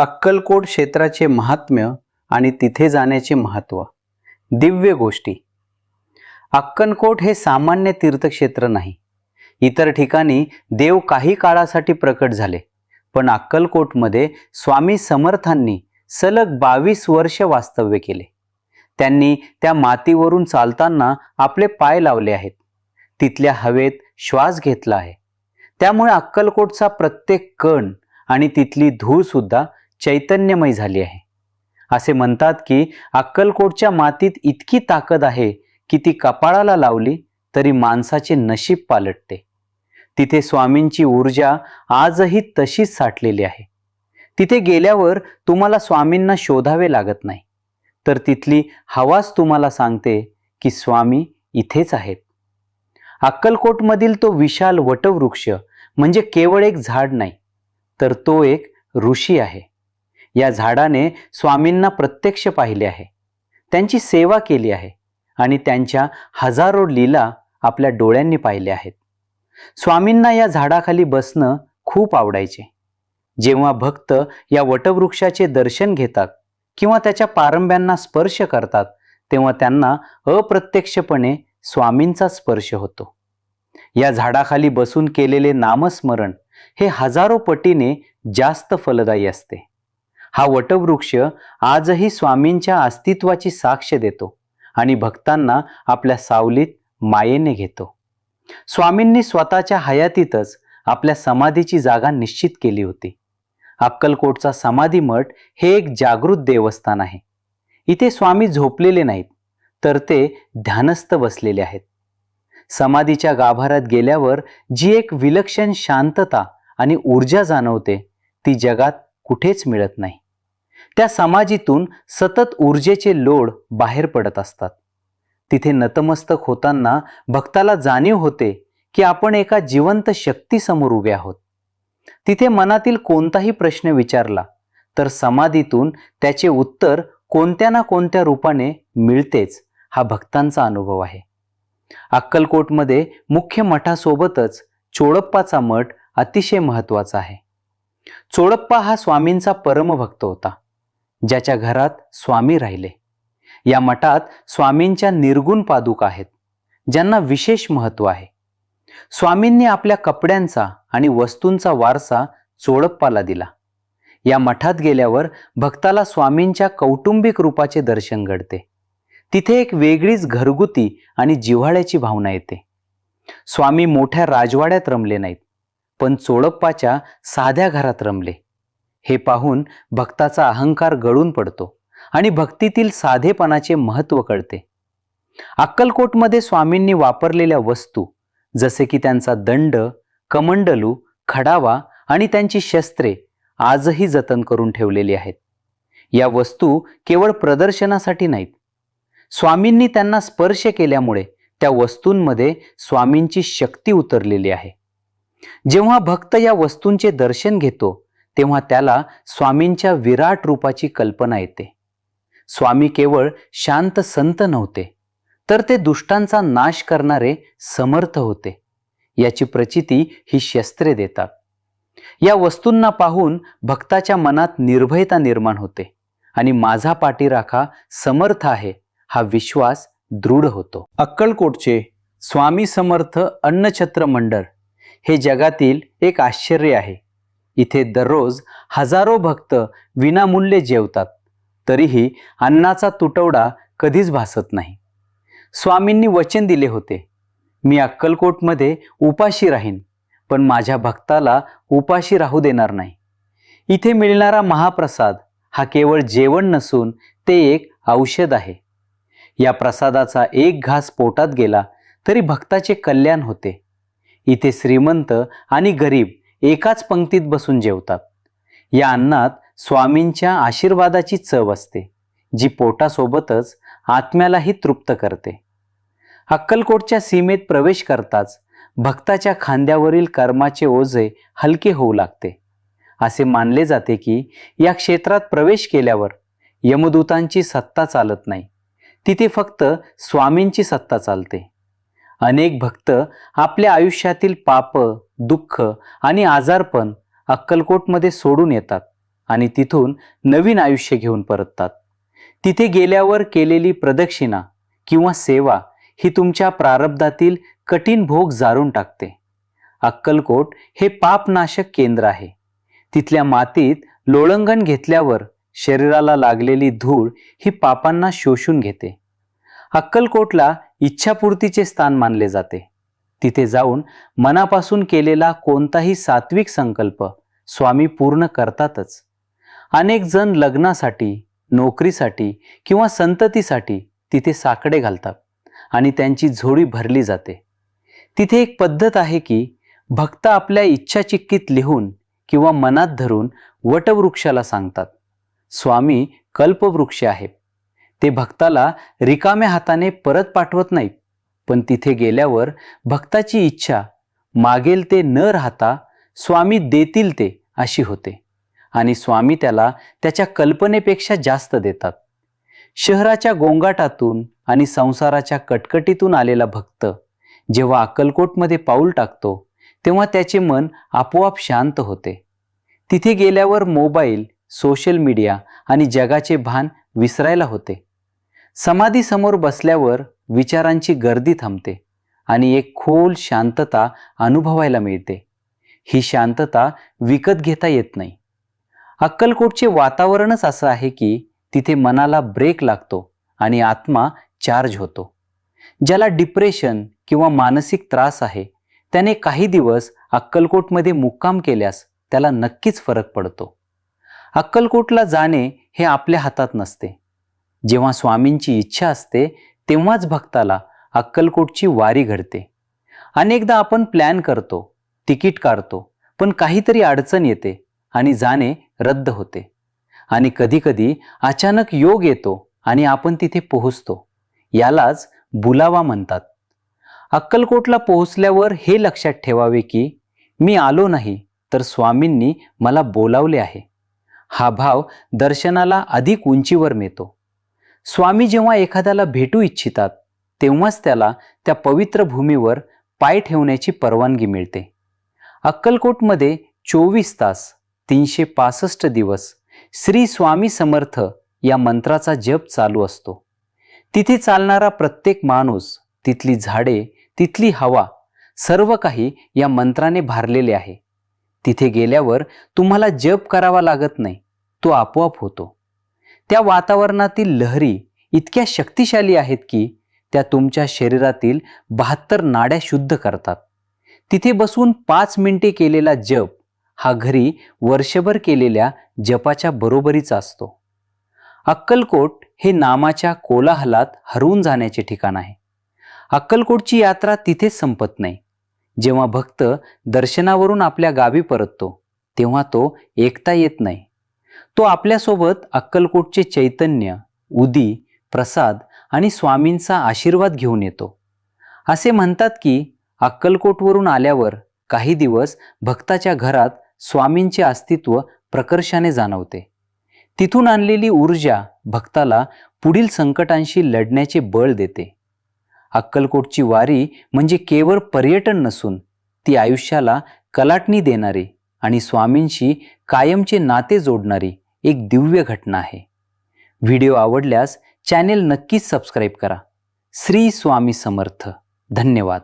अक्कलकोट क्षेत्राचे महात्म्य आणि तिथे जाण्याचे महत्त्व. दिव्य गोष्टी. अक्कलकोट हे सामान्य तीर्थक्षेत्र नाही. इतर ठिकाणी देव काही काळासाठी प्रकट झाले पण अक्कलकोटमध्ये स्वामी समर्थांनी सलग बावीस वर्ष वास्तव्य केले. त्यांनी त्या मातीवरून चालताना आपले पाय लावले आहेत. तिथल्या हवेत श्वास घेतला आहे. त्यामुळे अक्कलकोटचा प्रत्येक कण आणि तिथली धूळसुद्धा चैतन्यमय झाली आहे. असे म्हणतात की अक्कलकोटच्या मातीत इतकी ताकद आहे की ती कपाळाला लावली तरी माणसाचे नशीब पालटते. तिथे स्वामींची ऊर्जा आजही तशीच साठलेली आहे. तिथे गेल्यावर तुम्हाला स्वामींना शोधावे लागत नाही. तर तिथली हवाच तुम्हाला सांगते की स्वामी इथेच आहेत. अक्कलकोटमधील तो विशाल वटवृक्ष म्हणजे केवळ एक झाड नाही तर तो एक ऋषी आहे. या झाडाने स्वामींना प्रत्यक्ष पाहिले आहे. त्यांची सेवा केली आहे आणि त्यांच्या हजारो लीला आपल्या डोळ्यांनी पाहिल्या आहेत. स्वामींना या झाडाखाली बसणं खूप आवडायचे. जेव्हा भक्त या वटवृक्षाचे दर्शन घेतात किंवा त्याच्या पारंब्यांना स्पर्श करतात तेव्हा त्यांना अप्रत्यक्षपणे स्वामींचा स्पर्श होतो. या झाडाखाली बसून केलेले नामस्मरण हे हजारो पटीने जास्त फलदायी असते. हा वटवृक्ष आजही स्वामींच्या अस्तित्वाची साक्ष देतो आणि भक्तांना आपल्या सावलीत मायेने घेतो. स्वामींनी स्वतःच्या हयातीतच आपल्या समाधीची जागा निश्चित केली होती. अक्कलकोटचा समाधी मठ हे एक जागृत देवस्थान आहे. इथे स्वामी झोपलेले नाहीत तर ते ध्यानस्थ बसलेले आहेत. समाधीच्या गाभाऱ्यात गेल्यावर जी एक विलक्षण शांतता आणि ऊर्जा जाणवते ती जगात कुठेच मिळत नाही. त्या समाधीतून सतत ऊर्जेचे लोड बाहेर पडत असतात. तिथे नतमस्तक होताना भक्ताला जाणीव होते की आपण एका जिवंत शक्तीसमोर उभे आहोत. तिथे मनातील कोणताही प्रश्न विचारला तर समाधीतून त्याचे उत्तर कोणत्या ना कोणत्या रूपाने मिळतेच हा भक्तांचा अनुभव आहे. अक्कलकोटमध्ये मुख्य मठासोबतच चोडप्पाचा मठ अतिशय महत्त्वाचा आहे. चोडप्पा हा स्वामींचा परमभक्त होता. ज्याच्या घरात स्वामी राहिले. या मठात स्वामींच्या निर्गुण पादुका आहेत ज्यांना विशेष महत्त्व आहे. स्वामींनी आपल्या कपड्यांचा आणि वस्तूंचा वारसा चोळप्पाला दिला. या मठात गेल्यावर भक्ताला स्वामींच्या कौटुंबिक रूपाचे दर्शन घडते. तिथे एक वेगळीच घरगुती आणि जिव्हाळ्याची भावना येते. स्वामी मोठ्या राजवाड्यात रमले नाहीत पण चोळप्पाच्या साध्या घरात रमले. हे पाहून भक्ताचा अहंकार गळून पडतो आणि भक्तीतील साधेपणाचे महत्त्व कळते. अक्कलकोटमध्ये स्वामींनी वापरलेल्या वस्तू जसे की त्यांचा दंड कमंडलू खडावा आणि त्यांची शस्त्रे आजही जतन करून ठेवलेली आहेत. या वस्तू केवळ प्रदर्शनासाठी नाहीत. स्वामींनी त्यांना स्पर्श केल्यामुळे त्या वस्तूंमध्ये स्वामींची शक्ती उतरलेली आहे. जेव्हा भक्त या वस्तूंचे दर्शन घेतो तेव्हा त्याला स्वामींच्या विराट रूपाची कल्पना येते. स्वामी केवळ शांत संत नव्हते तर ते दुष्टांचा नाश करणारे समर्थ होते. याची प्रचिती ही शस्त्रे देतात. या वस्तूंना पाहून भक्ताच्या मनात निर्भयता निर्माण होते आणि माझा पाठीराखा समर्थ आहे हा विश्वास दृढ होतो. अक्कलकोटचे स्वामी समर्थ अन्नछत्र मंडळ हे जगातील एक आश्चर्य आहे. इथे दररोज हजारो भक्त विनामूल्य जेवतात. तरीही अन्नाचा तुटवडा कधीच भासत नाही. स्वामींनी वचन दिले होते. मी अक्कलकोटमध्ये उपाशी राहीन पण माझ्या भक्ताला उपाशी राहू देणार नाही. इथे मिळणारा महाप्रसाद हा केवळ जेवण नसून ते एक औषध आहे. या प्रसादाचा एक घास पोटात गेला तरी भक्ताचे कल्याण होते. इथे श्रीमंत आणि गरीब एकाच पंक्तीत बसून जेवतात. या अन्नात स्वामींच्या आशीर्वादाची चव असते जी पोटासोबतच आत्म्यालाही तृप्त करते. अक्कलकोटच्या सीमेत प्रवेश करताच भक्ताच्या खांद्यावरील कर्माचे ओझे हलके होऊ लागते. असे मानले जाते की या क्षेत्रात प्रवेश केल्यावर यमदूतांची सत्ता चालत नाही. तिथे फक्त स्वामींची सत्ता चालते. अनेक भक्त आपल्या आयुष्यातील पाप दुःख आणि आजारपण अक्कलकोटमध्ये सोडून येतात आणि तिथून नवीन आयुष्य घेऊन परततात. तिथे गेल्यावर केलेली प्रदक्षिणा किंवा सेवा ही तुमच्या प्रारब्धातील कठीण भोग जारून टाकते. अक्कलकोट हे पापनाशक केंद्र आहे. तिथल्या मातीत लोळंगण घेतल्यावर शरीराला लागलेली धूळ ही पापांना शोषून घेते. अक्कलकोटला इच्छापूर्तीचे स्थान मानले जाते. तिथे जाऊन मनापासून केलेला कोणताही सात्विक संकल्प स्वामी पूर्ण करतातच. अनेक जण लग्नासाठी नोकरीसाठी किंवा संततीसाठी तिथे साकडे घालतात आणि त्यांची झोळी भरली जाते. तिथे एक पद्धत आहे की भक्त आपल्या इच्छाचिक्कीत लिहून किंवा मनात धरून वटवृक्षाला सांगतात. स्वामी कल्पवृक्ष आहेत. ते भक्ताला रिकाम्या हाताने परत पाठवत नाहीत पण तिथे गेल्यावर भक्ताची इच्छा मागेल ते न राहता स्वामी देतील ते अशी होते. आणि स्वामी त्याला त्याच्या कल्पनेपेक्षा जास्त देतात. शहराच्या गोंगाटातून आणि संसाराच्या कटकटीतून आलेला भक्त जेव्हा अक्कलकोटमध्ये पाऊल टाकतो तेव्हा त्याचे मन आपोआप शांत होते. तिथे गेल्यावर मोबाईल सोशल मीडिया आणि जगाचे भान विसरायला होते. समाधीसमोर बसल्यावर विचारांची गर्दी थांबते आणि एक खोल शांतता अनुभवायला मिळते. ही शांतता विकत घेता येत नाही. अक्कलकोटचे वातावरणच असं आहे की तिथे मनाला ब्रेक लागतो आणि आत्मा चार्ज होतो. ज्याला डिप्रेशन किंवा मानसिक त्रास आहे त्याने काही दिवस अक्कलकोटमध्ये मुक्काम केल्यास त्याला नक्कीच फरक पडतो. अक्कलकोटला जाणे हे आपल्या हातात नसते. जेव्हा स्वामींची इच्छा असते तेव्हाच भक्ताला अक्कलकोटची वारी घडते. अनेकदा आपण प्लॅन करतो तिकीट काढतो पण काहीतरी अडचण येते आणि जाणे रद्द होते. आणि कधीकधी अचानक योग येतो आणि आपण तिथे पोहोचतो. यालाच बुलावा म्हणतात. अक्कलकोटला पोहोचल्यावर हे लक्षात ठेवावे की मी आलो नाही तर स्वामींनी मला बोलावले आहे. हा भाव दर्शनाला अधिक उंचीवर मिळतो. स्वामी जेव्हा एखाद्याला भेटू इच्छितात तेव्हाच त्याला त्या पवित्र भूमीवर पाय ठेवण्याची परवानगी मिळते. अक्कलकोटमध्ये चोवीस तास तीनशे पासष्ट दिवस श्री स्वामी समर्थ या मंत्राचा जप चालू असतो. तिथे चालणारा प्रत्येक माणूस तिथली झाडे तिथली हवा सर्व काही या मंत्राने भारलेले आहे. तिथे गेल्यावर तुम्हाला जप करावा लागत नाही तो आपोआप होतो. त्या वातावरणातील लहरी इतक्या शक्तिशाली आहेत की त्या तुमच्या शरीरातील बहात्तर नाड्या शुद्ध करतात. तिथे बसून पाच मिनिटे केलेला जप हा घरी वर्षभर केलेल्या जपाच्या बरोबरीचा असतो. अक्कलकोट हे नामाच्या कोलाहलात हरवून जाण्याचे ठिकाण आहे. अक्कलकोटची यात्रा तिथेच संपत नाही. जेव्हा भक्त दर्शनावरून आपल्या गावी परततो तेव्हा तो एकता येत नाही. तो आपल्यासोबत अक्कलकोटचे चैतन्य उदी प्रसाद आणि स्वामींचा आशीर्वाद घेऊन येतो. असे म्हणतात की अक्कलकोटवरून आल्यावर काही दिवस भक्ताच्या घरात स्वामींचे अस्तित्व प्रकर्षाने जाणवते. तिथून आणलेली ऊर्जा भक्ताला पुढील संकटांशी लढण्याचे बळ देते. अक्कलकोटची वारी म्हणजे केवळ पर्यटन नसून ती आयुष्याला कलाटणी देणारी आणि स्वामींशी कायमचे नाते जोडणारी एक दिव्य घटना आहे. व्हिडिओ आवडल्यास चॅनेल नक्कीच सबस्क्राईब करा. श्री स्वामी समर्थ. धन्यवाद.